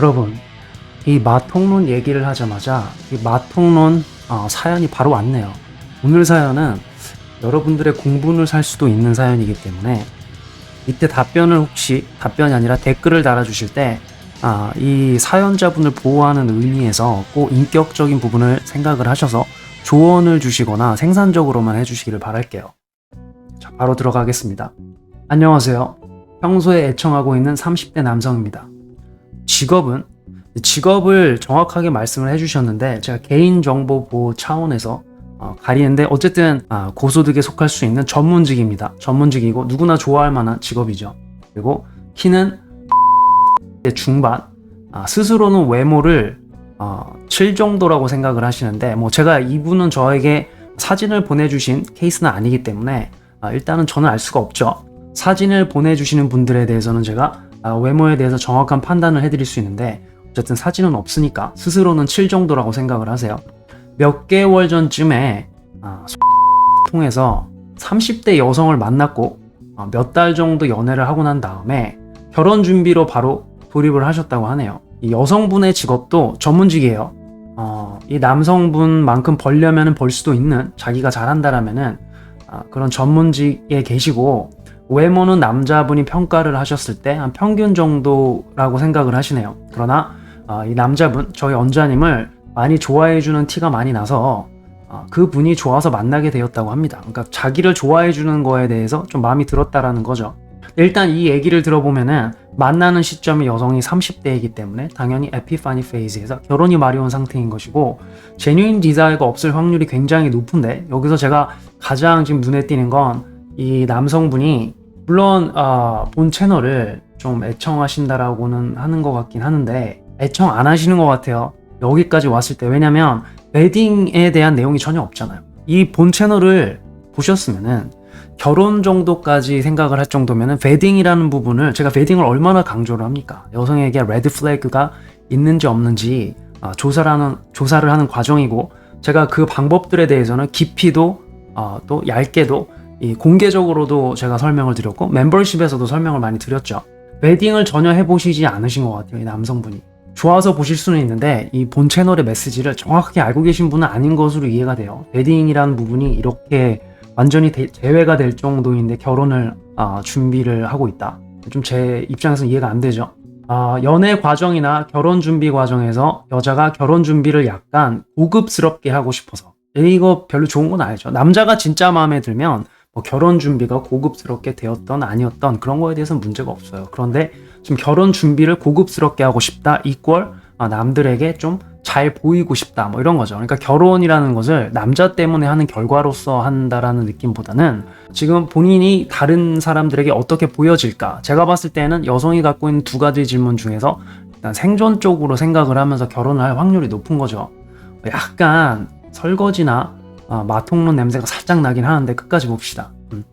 여러분, 이 마통론 얘기를 하자마자 이 마통론 어, 사연이 바로 왔네요. 오늘 사연은 여러분들의 공분을 살 수도 있는 사연이기 때문에 이때 답변을 혹시 답변이 아니라 댓글을 달아주실 때 아, 이 사연자분을 보호하는 의미에서 꼭 인격적인 부분을 생각을 하셔서 조언을 주시거나 생산적으로만 해주시기를 바랄게요. 자, 바로 들어가겠습니다. 안녕하세요. 평소에 애청하고 있는 30대 남성입니다. 직업은 직업을 정확하게 말씀을 해주셨는데 제가 개인정보 보호 차원에서 어, 가리는데 어쨌든 아, 고소득에 속할 수 있는 전문직입니다. 전문직이고 누구나 좋아할 만한 직업이죠. 그리고 키는 중반 아, 스스로는 외모를 어, 7 정도라고 생각을 하시는데 뭐 제가 이분은 저에게 사진을 보내주신 케이스는 아니기 때문에 아, 일단은 저는 알 수가 없죠. 사진을 보내주시는 분들에 대해서는 제가 아, 외모에 대해서 정확한 판단을 해드릴 수 있는데 어쨌든 사진은 없으니까 스스로는 7 정도라고 생각을 하세요. 몇 개월 전쯤에 아, 통해서 30대 여성을 만났고 어, 몇달 정도 연애를 하고 난 다음에 결혼 준비로 바로 돌입을 하셨다고 하네요. 이 여성분의 직업도 전문직이에요. 어, 이 남성분만큼 벌려면 벌 수도 있는 자기가 잘한다라면은 아, 그런 전문직에 계시고 외모는 남자분이 평가를 하셨을 때 한 평균 정도라고 생각을 하시네요. 그러나 아, 이 남자분 저희 원자님을 많이 좋아해주는 티가 많이 나서 아, 그 분이 좋아서 만나게 되었다고 합니다. 그러니까 자기를 좋아해주는 거에 대해서 좀 마음이 들었다라는 거죠. 일단 이 얘기를 들어보면은 만나는 시점이 여성이 30대이기 때문에 당연히 에피파니 페이즈에서 결혼이 마려운 상태인 것이고 제뉴인 디자이가 없을 확률이 굉장히 높은데 여기서 제가 가장 지금 눈에 띄는 건 이 남성분이 물론 어, 본 채널을 좀 애청하신다라고는 하는 것 같긴 하는데 애청 안 하시는 것 같아요. 여기까지 왔을 때 왜냐면 웨딩에 대한 내용이 전혀 없잖아요. 이 본 채널을 보셨으면은 결혼 정도까지 생각을 할 정도면은 웨딩이라는 부분을 제가 웨딩을 얼마나 강조를 합니까? 여성에게 레드 플래그가 있는지 없는지 어, 조사를 하는 조사를 하는 과정이고 제가 그 방법들에 대해서는 깊이도 어, 또 얇게도 이 공개적으로도 제가 설명을 드렸고 멤버십에서도 설명을 많이 드렸죠. 웨딩을 전혀 해보시지 않으신 것 같아요, 이 남성분이. 좋아서 보실 수는 있는데 이 본 채널의 메시지를 정확하게 알고 계신 분은 아닌 것으로 이해가 돼요. 웨딩이라는 부분이 이렇게 완전히 대- 제외가 될 정도인데 결혼을 아, 준비를 하고 있다. 좀 제 입장에서는 이해가 안 되죠. 아, 연애 과정이나 결혼 준비 과정에서 여자가 결혼 준비를 약간 고급스럽게 하고 싶어서 이거 별로 좋은 건 아니죠. 남자가 진짜 마음에 들면 뭐 결혼 준비가 고급스럽게 되었던 아니었던 그런 거에 대해서는 문제가 없어요. 그런데 지금 결혼 준비를 고급스럽게 하고 싶다 이꼴 아, 남들에게 좀 잘 보이고 싶다 뭐 이런 거죠. 그러니까 결혼이라는 것을 남자 때문에 하는 결과로서 한다라는 느낌보다는 지금 본인이 다른 사람들에게 어떻게 보여질까? 제가 봤을 때는 여성이 갖고 있는 두 가지 질문 중에서 일단 생존 쪽으로 생각을 하면서 결혼을 할 확률이 높은 거죠. 약간 설거지나 아, 마통론 냄새가 살짝 나긴 하는데 끝까지 봅시다. 음.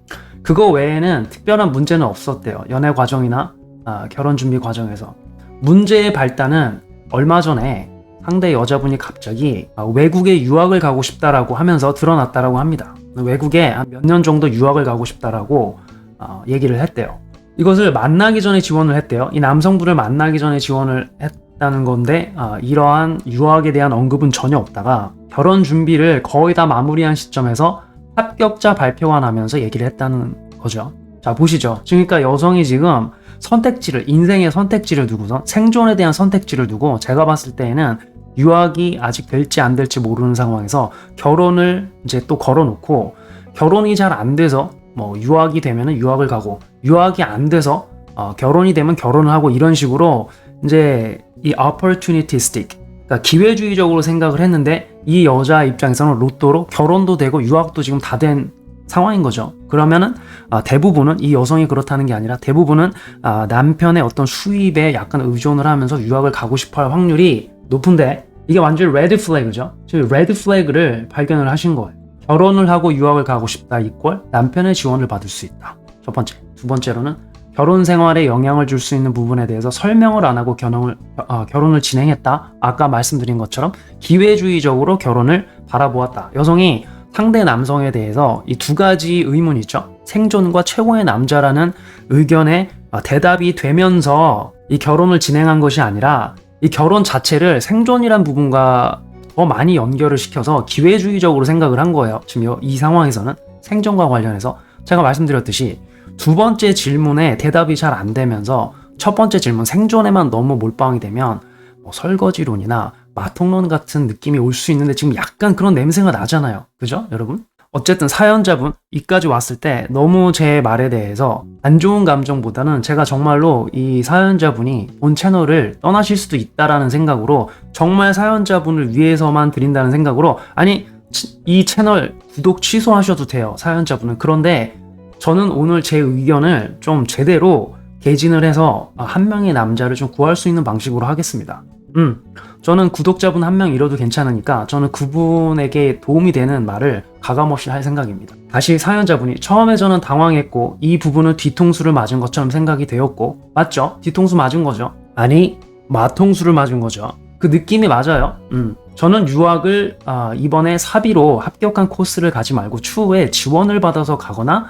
그거 외에는 특별한 문제는 없었대요. 연애 과정이나 아, 결혼 준비 과정에서. 문제의 발단은 얼마 전에 상대 여자분이 갑자기 아, 외국에 유학을 가고 싶다라고 하면서 드러났다라고 합니다. 외국에 몇년 정도 유학을 가고 싶다라고 어, 얘기를 했대요. 이것을 만나기 전에 지원을 했대요. 이 남성분을 만나기 전에 지원을 했다는 건데 아, 이러한 유학에 대한 언급은 전혀 없다가 결혼 준비를 거의 다 마무리한 시점에서 합격자 발표가 나면서 얘기를 했다는 거죠. 자 보시죠. 그러니까 여성이 지금 선택지를 인생의 선택지를 두고서 생존에 대한 선택지를 두고 제가 봤을 때에는 유학이 아직 될지 안 될지 모르는 상황에서 결혼을 이제 또 걸어놓고 결혼이 잘 안 돼서 뭐 유학이 되면은 유학을 가고 유학이 안 돼서 어, 결혼이 되면 결혼을 하고 이런 식으로 이제 이 opportunistic 그러니까 기회주의적으로 생각을 했는데 이 여자 입장에서는 로또로 결혼도 되고 유학도 지금 다 된 상황인 거죠. 그러면은 아, 대부분은 이 여성이 그렇다는 게 아니라 대부분은 아, 남편의 어떤 수입에 약간 의존을 하면서 유학을 가고 싶어할 확률이 높은데 이게 완전히 레드 플래그죠. 즉 레드 플래그를 발견을 하신 거예요. 결혼을 하고 유학을 가고 싶다 이꼴 남편의 지원을 받을 수 있다. 첫 번째. 두 번째로는 결혼 생활에 영향을 줄 수 있는 부분에 대해서 설명을 안 하고 결혼을, 어, 결혼을 진행했다. 아까 말씀드린 것처럼 기회주의적으로 결혼을 바라보았다. 여성이 상대 남성에 대해서 이 두 가지 의문이 있죠. 생존과 최고의 남자라는 의견에 어, 대답이 되면서 이 결혼을 진행한 것이 아니라 이 결혼 자체를 생존이란 부분과 더 많이 연결을 시켜서 기회주의적으로 생각을 한 거예요. 지금 여- 이 상황에서는 생존과 관련해서 제가 말씀드렸듯이 두 번째 질문에 대답이 잘 안 되면서 첫 번째 질문 생존에만 너무 몰빵이 되면 뭐 설거지론이나 마통론 같은 느낌이 올 수 있는데 지금 약간 그런 냄새가 나잖아요. 그죠? 여러분? 어쨌든 사연자분 이까지 왔을 때 너무 제 말에 대해서 안 좋은 감정보다는 제가 정말로 이 사연자분이 본 채널을 떠나실 수도 있다라는 생각으로 정말 사연자분을 위해서만 드린다는 생각으로 아니 치- 이 채널 구독 취소하셔도 돼요 사연자분은 그런데 저는 오늘 제 의견을 좀 제대로 개진을 해서 한 명의 남자를 좀 구할 수 있는 방식으로 하겠습니다. 음, 저는 구독자분 한 명 잃어도 괜찮으니까 저는 그분에게 도움이 되는 말을 가감없이 할 생각입니다. 다시 사연자분이 처음에 저는 당황했고 이 부분은 뒤통수를 맞은 것처럼 생각이 되었고 맞죠? 뒤통수 맞은 거죠. 아니 마통수를 맞은 거죠. 그 느낌이 맞아요. 음, 저는 유학을 아, 이번에 사비로 합격한 코스를 가지 말고 추후에 지원을 받아서 가거나 아,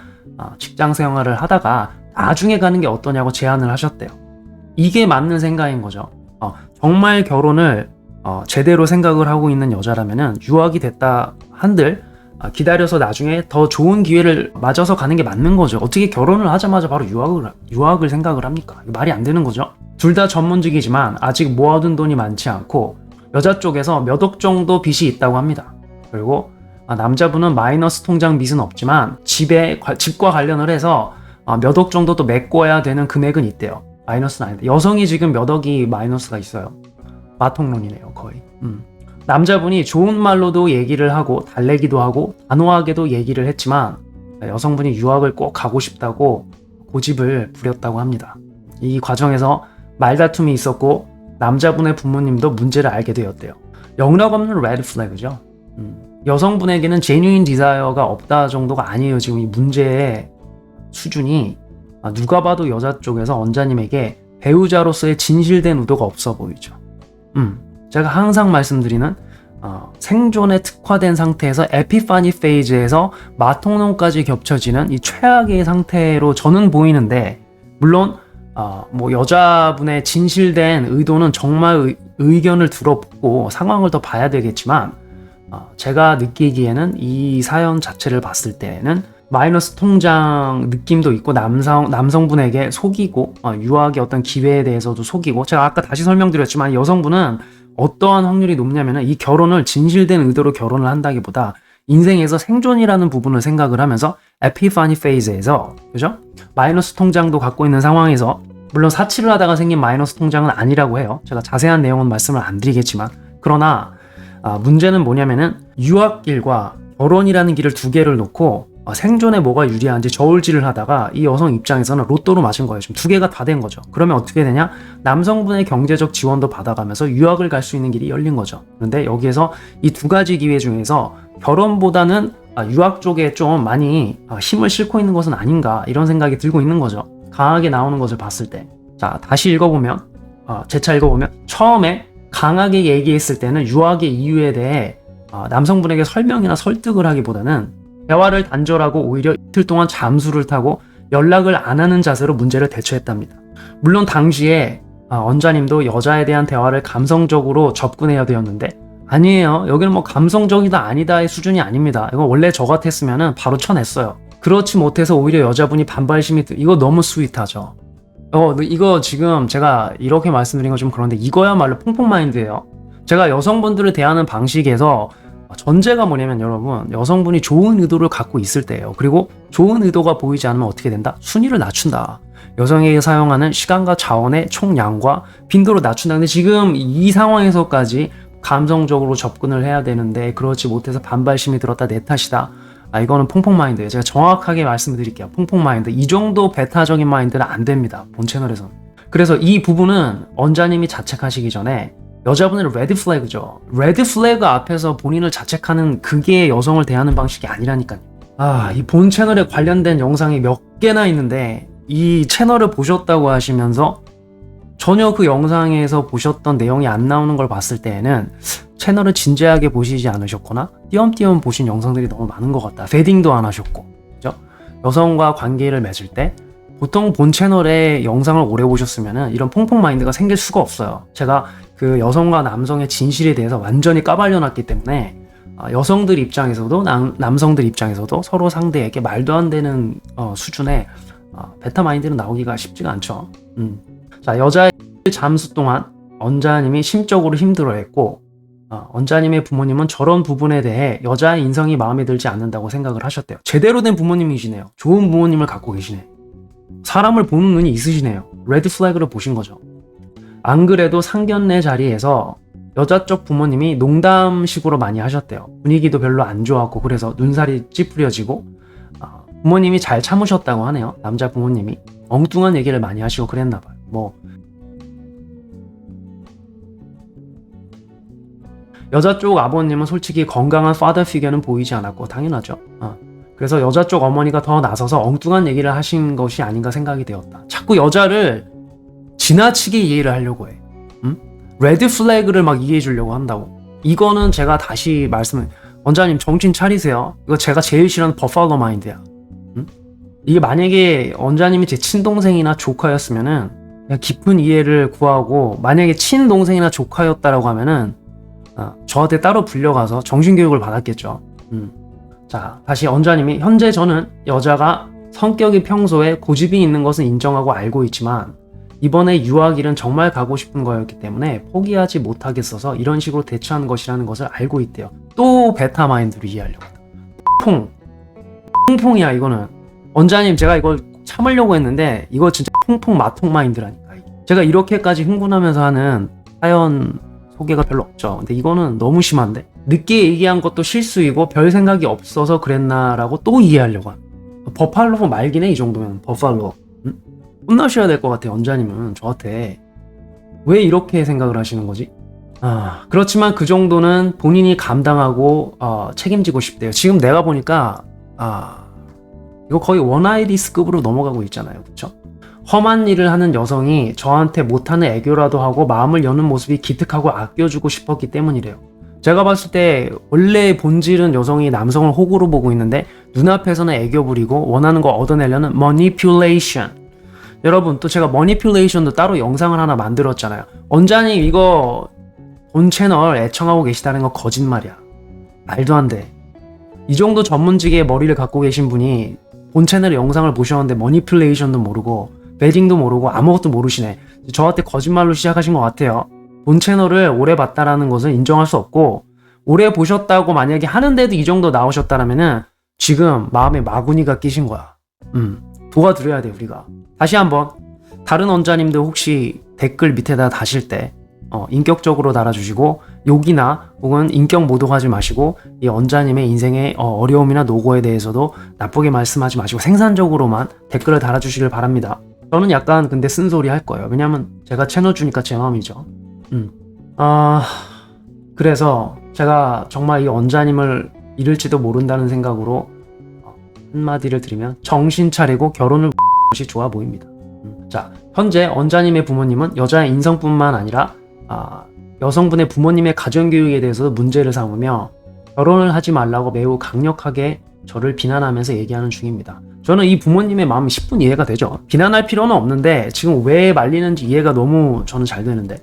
직장 생활을 하다가 나중에 가는 게 어떠냐고 제안을 하셨대요. 이게 맞는 생각인 거죠. 어, 정말 결혼을 어, 제대로 생각을 하고 있는 여자라면은 유학이 됐다 한들 아, 기다려서 나중에 더 좋은 기회를 맞아서 가는 게 맞는 거죠. 어떻게 결혼을 하자마자 바로 유학을 유학을 생각을 합니까? 말이 안 되는 거죠. 둘 다 전문직이지만 아직 모아둔 돈이 많지 않고 여자 쪽에서 몇 억 정도 빚이 있다고 합니다. 그리고 아, 남자분은 마이너스 통장 빚은 없지만 집에 과- 집과 관련을 해서 아, 몇억 정도 또 메꿔야 되는 금액은 있대요. 마이너스는 아닌데 여성이 지금 몇 억이 마이너스가 있어요. 마통론이네요 거의. 음. 남자분이 좋은 말로도 얘기를 하고 달래기도 하고 단호하게도 얘기를 했지만 여성분이 유학을 꼭 가고 싶다고 고집을 부렸다고 합니다. 이 과정에서 말다툼이 있었고 남자분의 부모님도 문제를 알게 되었대요. 영락 없는 레드 플래그죠. 음. 여성분에게는 제뉴인 디자이어가 없다 정도가 아니에요. 지금 이 문제의 수준이 아, 누가 봐도 여자 쪽에서 원자님에게 배우자로서의 진실된 의도가 없어 보이죠. 음, 제가 항상 말씀드리는 어, 생존에 특화된 상태에서 에피파니 페이즈에서 마통론까지 겹쳐지는 이 최악의 상태로 저는 보이는데 물론 어, 뭐 여자분의 진실된 의도는 정말 의, 견을 들어보고 상황을 더 봐야 되겠지만 어, 제가 느끼기에는 이 사연 자체를 봤을 때는 마이너스 통장 느낌도 있고 남성 남성분에게 속이고 어, 유학의 어떤 기회에 대해서도 속이고 제가 아까 다시 설명드렸지만 여성분은 어떠한 확률이 높냐면은 이 결혼을 진실된 의도로 결혼을 한다기보다 인생에서 생존이라는 부분을 생각을 하면서 에피파니 페이즈에서 그죠? 마이너스 통장도 갖고 있는 상황에서 물론 사치를 하다가 생긴 마이너스 통장은 아니라고 해요. 제가 자세한 내용은 말씀을 안 드리겠지만 그러나 아, 문제는 뭐냐면은 유학길과 결혼이라는 길을 두 개를 놓고 아, 생존에 뭐가 유리한지 저울질을 하다가 이 여성 입장에서는 로또로 맞은 거예요. 지금 두 개가 다 된 거죠. 그러면 어떻게 되냐? 남성분의 경제적 지원도 받아가면서 유학을 갈 수 있는 길이 열린 거죠. 그런데 여기에서 이 두 가지 기회 중에서 결혼보다는 아, 유학 쪽에 좀 많이 아, 힘을 싣고 있는 것은 아닌가 이런 생각이 들고 있는 거죠. 강하게 나오는 것을 봤을 때. 자, 다시 읽어보면, 아, 재차 읽어보면, 처음에 강하게 얘기했을 때는 유학의 이유에 대해 아, 남성분에게 설명이나 설득을 하기보다는 대화를 단절하고 오히려 이틀 동안 잠수를 타고 연락을 안 하는 자세로 문제를 대처했답니다. 물론 당시에 아, 원자님도 여자에 대한 대화를 감성적으로 접근해야 되었는데 아니에요. 여기는 뭐 감성적이다 아니다의 수준이 아닙니다. 이거 원래 저 같았으면 바로 쳐냈어요. 그렇지 못해서 오히려 여자분이 반발심이 드- 이거 너무 스윗하죠. 어 이거 지금 제가 이렇게 말씀드린 건 좀 그런데 이거야말로 퐁퐁 마인드예요. 제가 여성분들을 대하는 방식에서 전제가 뭐냐면 여러분 여성분이 좋은 의도를 갖고 있을 때예요. 그리고 좋은 의도가 보이지 않으면 어떻게 된다? 순위를 낮춘다. 여성에게 사용하는 시간과 자원의 총량과 빈도를 낮춘다. 근데 지금 이 상황에서까지 감성적으로 접근을 해야 되는데 그렇지 못해서 반발심이 들었다 내 탓이다. 아 이거는 퐁퐁 마인드예요. 제가 정확하게 말씀드릴게요. 퐁퐁 마인드. 이 정도 베타적인 마인드는 안 됩니다. 본 채널에서는. 그래서 이 부분은 원자님이 자책하시기 전에 여자분은 레드 플래그죠. 레드 플래그 앞에서 본인을 자책하는 그게 여성을 대하는 방식이 아니라니까요. 아, 이 본 채널에 관련된 영상이 몇 개나 있는데 이 채널을 보셨다고 하시면서 전혀 그 영상에서 보셨던 내용이 안 나오는 걸 봤을 때에는 채널을 진지하게 보시지 않으셨거나 띄엄띄엄 보신 영상들이 너무 많은 것 같다. 패딩도 안 하셨고, 그죠? 여성과 관계를 맺을 때 보통 본 채널의 영상을 오래 보셨으면 이런 퐁퐁 마인드가 생길 수가 없어요. 제가 그 여성과 남성의 진실에 대해서 완전히 까발려놨기 때문에 아, 여성들 입장에서도 남, 남성들 입장에서도 서로 상대에게 말도 안 되는 어, 수준의 어, 베타 마인드는 나오기가 쉽지가 않죠. 음. 자 여자의 잠수 동안 언자님이 심적으로 힘들어했고 어, 언자님의 부모님은 저런 부분에 대해 여자의 인성이 마음에 들지 않는다고 생각을 하셨대요. 제대로 된 부모님이시네요. 좋은 부모님을 갖고 계시네. 사람을 보는 눈이 있으시네요. 레드 플래그를 보신 거죠. 안 그래도 상견례 자리에서 여자 쪽 부모님이 농담식으로 많이 하셨대요. 분위기도 별로 안 좋았고 그래서 눈살이 찌푸려지고 어, 부모님이 잘 참으셨다고 하네요. 남자 부모님이 엉뚱한 얘기를 많이 하시고 그랬나 봐요. 뭐 여자 쪽 아버님은 솔직히 건강한 파더 피겨는 보이지 않았고 당연하죠. 어. 그래서 여자 쪽 어머니가 더 나서서 엉뚱한 얘기를 하신 것이 아닌가 생각이 되었다. 자꾸 여자를 지나치게 이해를 하려고 해. 음? 레드 플래그를 막 이해해 주려고 한다고. 이거는 제가 다시 말씀을 원장님 정신 차리세요. 이거 제가 제일 싫어하는 버팔로 마인드야. 음? 이게 만약에 원장님이 제 친동생이나 조카였으면은 깊은 이해를 구하고 만약에 친동생이나 조카였다라고 하면은 어, 저한테 따로 불려가서 정신교육을 받았겠죠. 음. 자, 다시 원자님이 현재 저는 여자가 성격이 평소에 고집이 있는 것은 인정하고 알고 있지만 이번에 유학일은 정말 가고 싶은 거였기 때문에 포기하지 못하겠어서 이런 식으로 대처하는 것이라는 것을 알고 있대요. 또 베타 마인드로 이해하려고. 퐁. 퐁퐁이야 이거는. 원자님 제가 이걸 참으려고 했는데 이거 진짜 퐁퐁 마통 마인드라니까. 제가 이렇게까지 흥분하면서 하는 사연 소개가 별로 없죠. 근데 이거는 너무 심한데? 늦게 얘기한 것도 실수이고 별 생각이 없어서 그랬나라고 또 이해하려고 합니다. 버팔로 해, 이 정도면. 버팔로. 응? 혼나셔야 될 것 같아요, 원자님은. 저한테. 왜 이렇게 생각을 하시는 거지? 아, 그렇지만 그 정도는 본인이 감당하고, 어, 책임지고 싶대요. 지금 내가 보니까, 아, 이거 거의 원아이리스급으로 넘어가고 있잖아요. 그쵸? 험한 일을 하는 여성이 저한테 못하는 애교라도 하고 마음을 여는 모습이 기특하고 아껴주고 싶었기 때문이래요. 제가 봤을 때 원래 본질은 여성이 남성을 호구로 보고 있는데 눈앞에서는 애교 부리고 원하는 거 얻어내려는 manipulation. 여러분 또 제가 manipulation도 따로 영상을 하나 만들었잖아요. 원장님 이거 본 채널 애청하고 계시다는 거 거짓말이야. 말도 안 돼. 이 정도 전문직의 머리를 갖고 계신 분이 본 채널의 영상을 보셨는데 manipulation도 모르고 베딩도 모르고 아무것도 모르시네. 저한테 거짓말로 시작하신 것 같아요. 본 채널을 오래 봤다라는 것을 인정할 수 없고 오래 보셨다고 만약에 하는데도 이 정도 나오셨다라면은 지금 마음에 마구니가 끼신 거야. 음, 도와드려야 돼 우리가. 다시 한번 다른 원자님들 혹시 댓글 밑에다 다실 때 어, 인격적으로 달아주시고 욕이나 혹은 인격 모독하지 마시고 이 원자님의 인생의 어, 어려움이나 노고에 대해서도 나쁘게 말씀하지 마시고 생산적으로만 댓글을 달아주시길 바랍니다. 저는 약간 근데 쓴소리 할 거예요. 왜냐면 제가 채널 주니까 제 마음이죠. 음. 아, 그래서 제가 정말 이 원자님을 잃을지도 모른다는 생각으로 어, 한마디를 드리면 정신 차리고 결혼을 것이 좋아 보입니다. 음. 자, 현재 원자님의 부모님은 여자의 인성뿐만 아니라 아, 여성분의 부모님의 가정교육에 대해서도 문제를 삼으며 결혼을 하지 말라고 매우 강력하게 저를 비난하면서 얘기하는 중입니다. 저는 이 부모님의 마음이 10분 이해가 되죠. 비난할 필요는 없는데 지금 왜 말리는지 이해가 너무 저는 잘 되는데.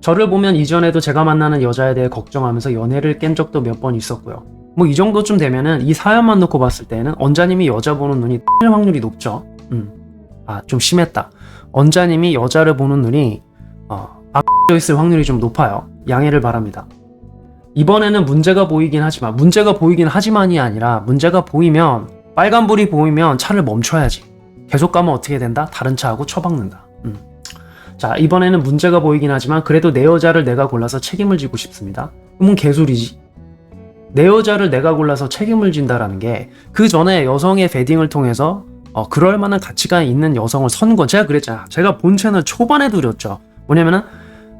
저를 보면 이전에도 제가 만나는 여자에 대해 걱정하면서 연애를 깬 적도 몇 번 있었고요. 뭐 이 정도쯤 되면은 이 사연만 놓고 봤을 때는 언자님이 여자 보는 눈이 뜰 확률이 높죠. 음. 아, 좀 심했다. 언자님이 여자를 보는 눈이 어, 있을 확률이 좀 높아요. 양해를 바랍니다. 이번에는 문제가 보이긴 하지만 문제가 보이긴 하지만이 아니라 문제가 보이면 빨간불이 보이면 차를 멈춰야지. 계속 가면 어떻게 된다? 다른 차하고 처박는다. 음. 자, 이번에는 문제가 보이긴 하지만 그래도 내 여자를 내가 골라서 책임을 지고 싶습니다. 그러면 개소리지. 내 여자를 내가 골라서 책임을 진다라는 게 그 전에 여성의 베딩을 통해서 어, 그럴 만한 가치가 있는 여성을 선 건 제가 그랬잖아. 제가 본 채널 초반에 드렸죠. 뭐냐면은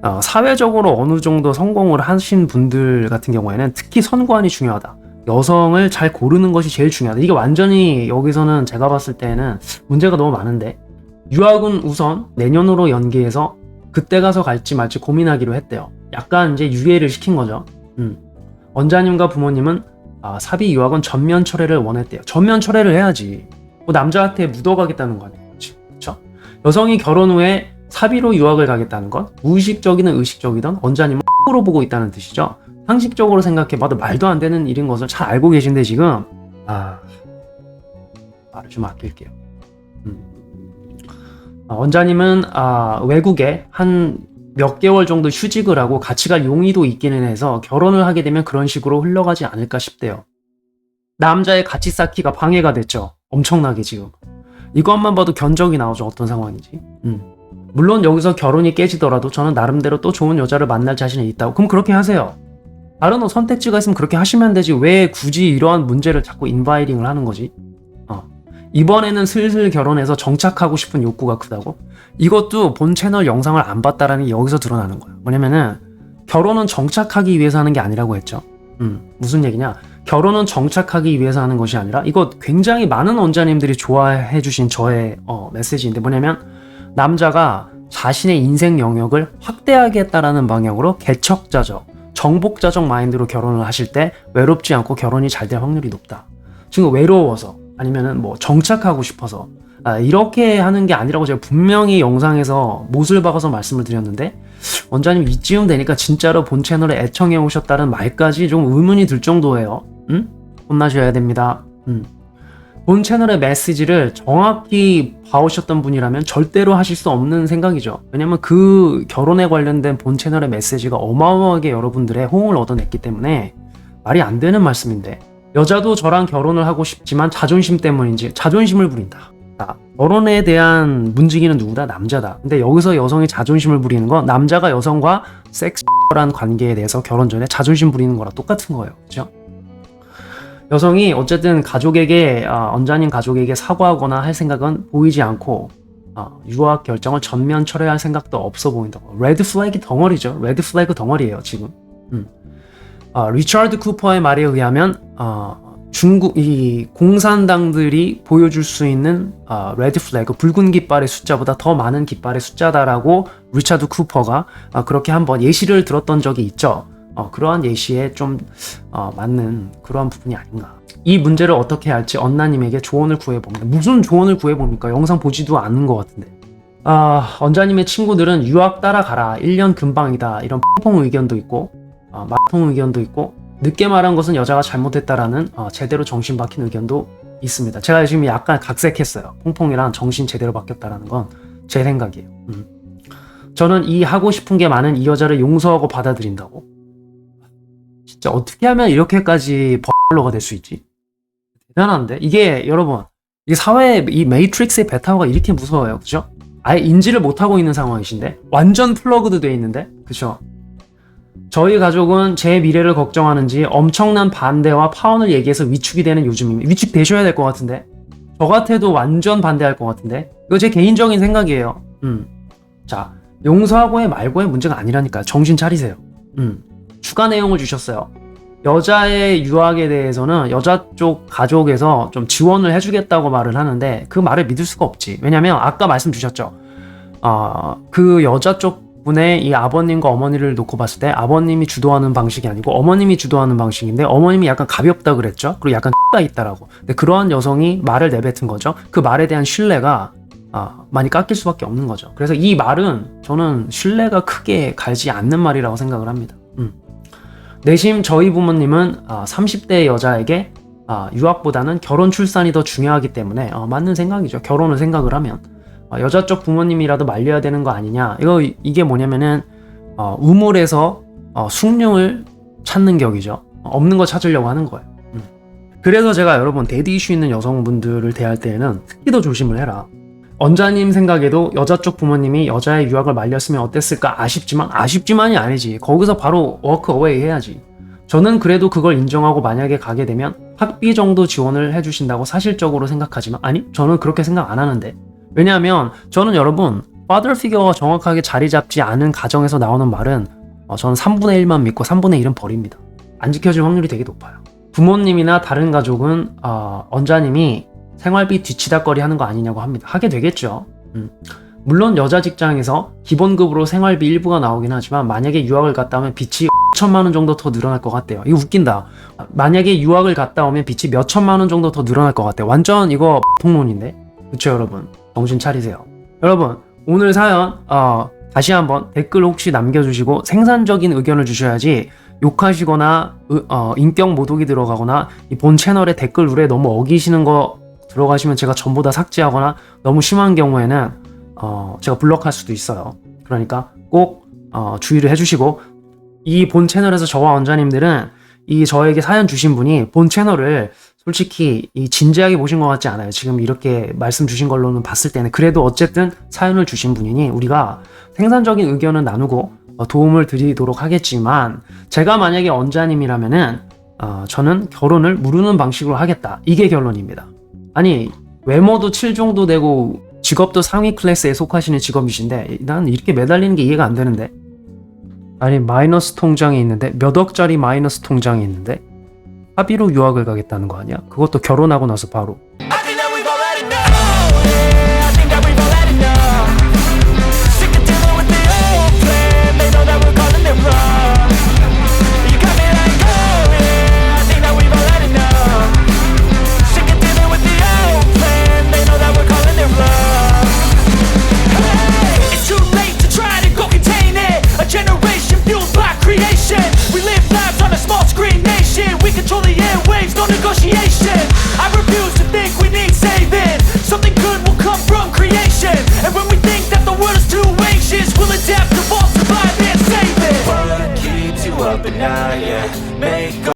어, 사회적으로 어느 정도 성공을 하신 분들 같은 경우에는 특히 선관이 중요하다. 여성을 잘 고르는 것이 제일 중요하다. 이게 완전히 여기서는 제가 봤을 때는 문제가 너무 많은데 유학은 우선 내년으로 연기해서 그때 가서 갈지 말지 고민하기로 했대요. 약간 이제 유예를 시킨 거죠. 음. 원자님과 부모님은 아, 사비 유학은 전면 철회를 원했대요. 전면 철회를 해야지. 뭐 남자한테 묻어가겠다는 거 아니에요. 여성이 결혼 후에 사비로 유학을 가겠다는 건 무의식적이든 의식적이든 원자님은 으로 보고 있다는 뜻이죠. 상식적으로 생각해봐도 말도 안 되는 일인 것을 잘 알고 계신데 지금 아 말을 좀 아낄게요. 음. 아, 원자님은 아, 외국에 한 몇 개월 정도 휴직을 하고 같이 갈 용의도 있기는 해서 결혼을 하게 되면 그런 식으로 흘러가지 않을까 싶대요. 남자의 가치 쌓기가 방해가 됐죠. 엄청나게 지금. 이것만 봐도 견적이 나오죠. 어떤 상황인지. 음. 물론 여기서 결혼이 깨지더라도 저는 나름대로 또 좋은 여자를 만날 자신이 있다고. 그럼 그렇게 하세요. 다른 선택지가 있으면 그렇게 하시면 되지. 왜 굳이 이러한 문제를 자꾸 인바이링을 하는 거지? 어. 이번에는 슬슬 결혼해서 정착하고 싶은 욕구가 크다고? 이것도 본 채널 영상을 안 봤다라는 게 여기서 드러나는 거예요. 뭐냐면은 결혼은 정착하기 위해서 하는 게 아니라고 했죠. 음, 무슨 얘기냐? 결혼은 정착하기 위해서 하는 것이 아니라 이거 굉장히 많은 원자님들이 좋아해 주신 저의 어, 메시지인데 뭐냐면 남자가 자신의 인생 영역을 확대하겠다라는 방향으로 개척자적, 정복자적 마인드로 결혼을 하실 때 외롭지 않고 결혼이 잘 될 확률이 높다. 지금 외로워서 아니면은 뭐 정착하고 싶어서 아, 이렇게 하는 게 아니라고 제가 분명히 영상에서 못을 박아서 말씀을 드렸는데 원장님 이쯤 되니까 진짜로 본 채널에 애청해 오셨다는 말까지 좀 의문이 들 정도예요. 음? 혼나셔야 됩니다. 음. 본 채널의 메시지를 정확히 봐오셨던 분이라면 절대로 하실 수 없는 생각이죠. 왜냐면 그 결혼에 관련된 본 채널의 메시지가 어마어마하게 여러분들의 호응을 얻어냈기 때문에 말이 안 되는 말씀인데 여자도 저랑 결혼을 하고 싶지만 자존심 때문인지 자존심을 부린다. 자, 결혼에 대한 문지기는 누구다? 남자다. 근데 여기서 여성이 자존심을 부리는 건 남자가 여성과 섹스란 관계에 대해서 결혼 전에 자존심 부리는 거랑 똑같은 거예요. 그죠? 여성이 어쨌든 가족에게 어, 언자님 가족에게 사과하거나 할 생각은 보이지 않고 어, 유학 결정을 전면 철회할 생각도 없어 보인다. 레드 플래그 덩어리죠. 레드 플래그 덩어리예요 지금. 음. 어, 리처드 쿠퍼의 말에 의하면 어, 중국 이 공산당들이 보여줄 수 있는 어, 레드 플래그 붉은 깃발의 숫자보다 더 많은 깃발의 숫자다라고 리차드 쿠퍼가 어, 그렇게 한번 예시를 들었던 적이 있죠. 어, 그러한 예시에 좀 어, 맞는 그러한 부분이 아닌가. 이 문제를 어떻게 할지 언나님에게 조언을 구해봅니다. 무슨 조언을 구해봅니까? 영상 보지도 않는 것 같은데. 아, 언자님의 친구들은 유학 따라가라. 1년 금방이다. 이런 펑펑 의견도 있고, 어, 마통 의견도 있고, 늦게 말한 것은 여자가 잘못했다라는 어, 제대로 정신 박힌 의견도 있습니다. 제가 지금 약간 각색했어요. 퐁퐁이랑 정신 제대로 바뀌었다라는 건 제 생각이에요. 음. 저는 이 하고 싶은 게 많은 이 여자를 용서하고 받아들인다고. 진짜 어떻게 하면 이렇게까지 벌로가 될 수 있지? 대단한데 이게 여러분 이 사회 이 메이트릭스의 베타가 이렇게 무서워요, 그죠? 아예 인지를 못하고 있는 상황이신데 완전 플러그드 돼 있는데, 그죠? 저희 가족은 제 미래를 걱정하는지 엄청난 반대와 파원을 얘기해서 위축이 되는 요즘입니다. 위축 되셔야 될 것 같은데. 저 같아도 완전 반대할 것 같은데. 이거 제 개인적인 생각이에요. 음. 자, 용서하고의 말고의 문제가 아니라니까. 정신 차리세요. 음. 추가 내용을 주셨어요. 여자의 유학에 대해서는 여자 쪽 가족에서 좀 지원을 해주겠다고 말을 하는데 그 말을 믿을 수가 없지. 왜냐면 아까 말씀 주셨죠. 어, 그 여자 쪽 분의 이 아버님과 어머니를 놓고 봤을 때 아버님이 주도하는 방식이 아니고 어머님이 주도하는 방식인데 어머님이 약간 가볍다 그랬죠. 그리고 약간 가 있다라고. 근데 그러한 여성이 말을 내뱉은 거죠. 그 말에 대한 신뢰가 아, 많이 깎일 수밖에 없는 거죠. 그래서 이 말은 저는 신뢰가 크게 갈지 않는 말이라고 생각을 합니다. 음. 내심 저희 부모님은 아, 30대 여자에게 아, 유학보다는 결혼 출산이 더 중요하기 때문에 어, 맞는 생각이죠. 결혼을 생각을 하면 어, 여자 쪽 부모님이라도 말려야 되는 거 아니냐. 이거 이게 뭐냐면은 어, 우물에서 어, 숭늉을 찾는 격이죠. 어, 없는 거 찾으려고 하는 거예요. 음. 그래서 제가 여러분 데디 이슈 있는 여성분들을 대할 때에는 특히 더 조심을 해라. 언자님 생각에도 여자 쪽 부모님이 여자의 유학을 말렸으면 어땠을까 아쉽지만 아쉽지만이 아니지. 거기서 바로 워크 어웨이 해야지. 저는 그래도 그걸 인정하고 만약에 가게 되면 학비 정도 지원을 해주신다고 사실적으로 생각하지만 아니 저는 그렇게 생각 안 하는데 왜냐하면 저는 여러분 father figure가 정확하게 자리 잡지 않은 가정에서 나오는 말은 어, 저는 3분의 1만 믿고 3분의 1은 버립니다. 안 지켜줄 확률이 되게 높아요. 부모님이나 다른 가족은 어, 언자님이 생활비 뒤치다거리 하는 거 아니냐고 합니다. 하게 되겠죠. 음. 물론 여자 직장에서 기본급으로 생활비 일부가 나오긴 하지만 만약에 유학을 갔다 오면 빚이 천만 원 정도 더 늘어날 것 같대요. 이거 웃긴다. 만약에 유학을 갔다 오면 빚이 몇 천만 원 정도 더 늘어날 것 같대요. 완전 이거 통론인데. 그쵸 여러분? 정신 차리세요. 여러분 오늘 사연 어, 다시 한번 댓글 혹시 남겨주시고 생산적인 의견을 주셔야지 욕하시거나 으- 어, 인격 모독이 들어가거나 이 본 채널의 댓글 룰에 너무 어기시는 거 들어가시면 제가 전부 다 삭제하거나 너무 심한 경우에는 어, 제가 블럭할 수도 있어요. 그러니까 꼭 어, 주의를 해주시고 이 본 채널에서 저와 원자님들은 이 저에게 사연 주신 분이 본 채널을 솔직히 이 진지하게 보신 것 같지 않아요. 지금 이렇게 말씀 주신 걸로는 봤을 때는 그래도 어쨌든 사연을 주신 분이니 우리가 생산적인 의견은 나누고 어, 도움을 드리도록 하겠지만 제가 만약에 원자님이라면은 어, 저는 결혼을 무르는 방식으로 하겠다. 이게 결론입니다. 아니 외모도 7정도 되고 직업도 상위 클래스에 속하시는 직업이신데 난 이렇게 매달리는 게 이해가 안 되는데 아니 마이너스 통장이 있는데 몇 억짜리 마이너스 통장이 있는데 합의로 유학을 가겠다는 거 아니야? 그것도 결혼하고 나서 바로